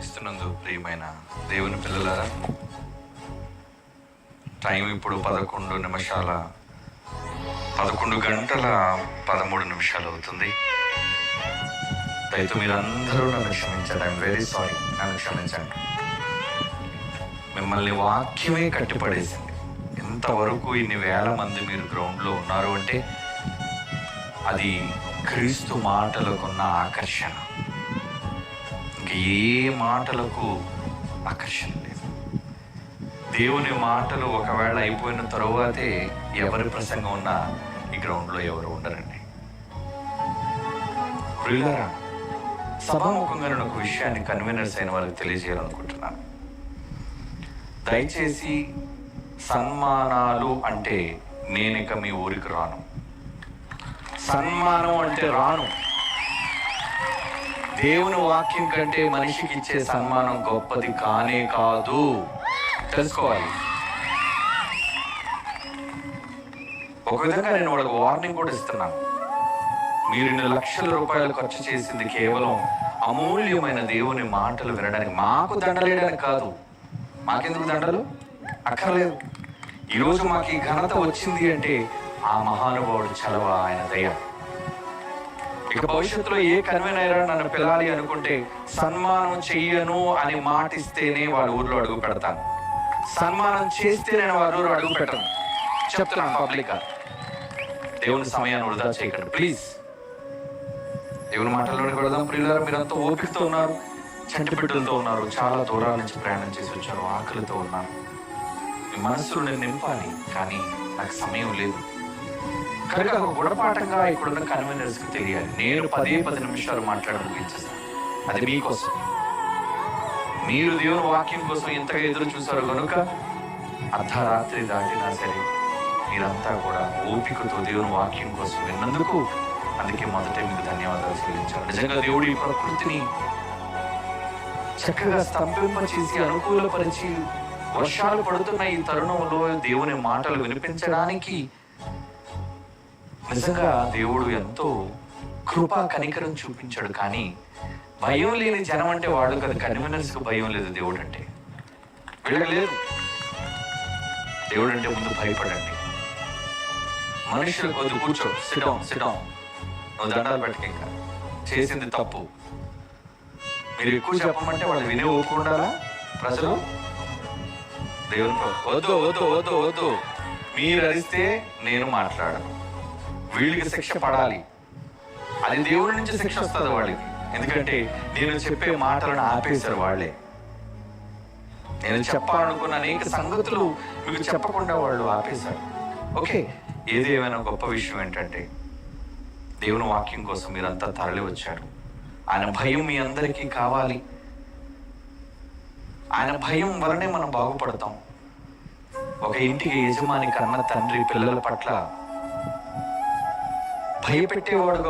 ఇస్తున్నందు ప్రియమైన దేవుని పిల్లలారా టైం ఇప్పుడు పదకొండు నిమిషాల పదకొండు గంటల పదమూడు నిమిషాలు అవుతుంది. అయితే మీరందరూ నన్ను క్షమించండి. ఐఎమ్ వెరీ సారీ నన్ను క్షమించండి. మిమ్మల్ని వాక్యమే కట్టిపడేసింది. ఎంతవరకు ఇన్ని వేల మంది మీరు గ్రౌండ్లో ఉన్నారు అంటే అది క్రీస్తు మాటలకున్న ఆకర్షణ. ఇంక ఏ మాటలకు ఆకర్షణ లేదు. దేవుని మాటలు ఒకవేళ అయిపోయిన తరువాతే ఎవరి ప్రసంగం ఉన్నా ఈ గ్రౌండ్లో ఎవరు ఉండరండి. ప్రియులారా సభాముఖంగా నేను ఒక విషయాన్ని కన్వీనర్స్ అయిన వాళ్ళకి తెలియజేయాలనుకుంటున్నాను. దయచేసి సన్మానాలు అంటే నేను ఇక మీ ఊరికి రాను. సన్మానం అంటే రాను. దేవుని వాక్యం కంటే మనిషికి ఇచ్చే సన్మానం గొప్పది కానే కాదు. తెలుసుకోవాలి. ఒక విధంగా నేను వాళ్ళకి వార్నింగ్ కూడా ఇస్తున్నాను. మీరు ఇన్ని లక్షల రూపాయలు ఖర్చు చేసింది కేవలం అమూల్యమైన దేవుని మాటలు వినడానికి. మాకు దండలేయడానికి కాదు. మాకెందుకు దండలు? అక్కర్లేదు. ఈరోజు మాకు ఈ ఘనత వచ్చింది అంటే ఆ మహానుభావుడు చలవ ఆయన దయ. ఇక భవిష్యత్తులో ఏ కన్వీనర్ నన్ను పిల్లాలి అనుకుంటే సన్మానం చెయ్యను అని మాటిస్తేనే వాళ్ళ ఊర్లో అడుగు పెడతాను సన్మానం చేస్తే నేను వారి ఊరు అడుగు పెట్టను. చెప్తున్నాను పబ్లిక్ దేవుని సమయాన్ని వృధా చేయకండి ప్లీజ్. దేవుని మాటల్లోకి వెళదాం. ప్రియులారు మీరంతా ఓపికతో ఉన్నారు చంటి బిడ్డలతో ఉన్నారు చాలా దూరాల నుంచి ప్రయాణం చేసి వచ్చారు ఆకలితో ఉన్నారు. మనసులో నేను నింపాలి కానీ నాకు సమయం లేదు. కనుక గుణపాఠంగా ఇక్కడున్న కన్వీనర్స్ తెలియాలి. నేను పదే పది నిమిషాలు మాట్లాడి ముగించేస్తాను. అది మీకోసం. మీరు దేవుని వాక్యం కోసం ఎంతగా ఎదురు చూసారు కనుక అర్ధరాత్రి దాటినా సరే మీరంతా కూడా ఓపికతో దేవుని వాక్యం కోసం విన్నందుకు అందుకే మొదట మీకు ధన్యవాదాలు చెల్లించారు నిజంగా దేవుడు ఈ ప్రకృతిని చక్కగా స్తంభింప చేసి అనుకూలపరిచి వర్షాలు పడుతున్న ఈ తరుణంలో దేవుని మాటలు వినిపించడానికి నిజంగా దేవుడు ఎంతో కృపా కనికరం చూపించాడు. కానీ భయం లేని జనం అంటే వాళ్ళు కదా కన్వీనర్స్ భయం లేదు దేవుడు అంటే. వీళ్ళకి లేదు దేవుడు అంటే ముందు భయపడండి. మనుషులు కొద్ది కూర్చో. సిటం సిటం నువ్వు దండాలు పెట్టక ఇంకా. చేసింది తప్పు. మీరు ఎక్కువ చెప్పమంటే వాళ్ళు వినే ఊరుకుండాలా ప్రజలు? దేవుని వద్దు వద్దు వద్దు వద్దు. మీరు అరిస్తే నేను మాట్లాడను. వీళ్ళకి శిక్ష పడాలి. అది దేవుడి నుంచి శిక్ష వస్తుంది వాళ్ళకి. ఎందుకంటే నేను చెప్పే మాటలను ఆపేశారు వాళ్ళే. నేను చెప్పాలనుకున్న అనేక సంగతులు మీకు చెప్పకుండా వాళ్ళు ఆపేశారు. ఓకే ఏదేమైనా గొప్ప విషయం ఏంటంటే దేవుని వాక్యం కోసం మీరంతా తరలి వచ్చారు ఆయన భయం మీ అందరికీ కావాలి. ఆయన భయం వలనే మనం బాగుపడతాం. ఒక ఇంటికి యజమాని కన్న తండ్రి పిల్లల పట్ల భయపెట్టేవాడుగా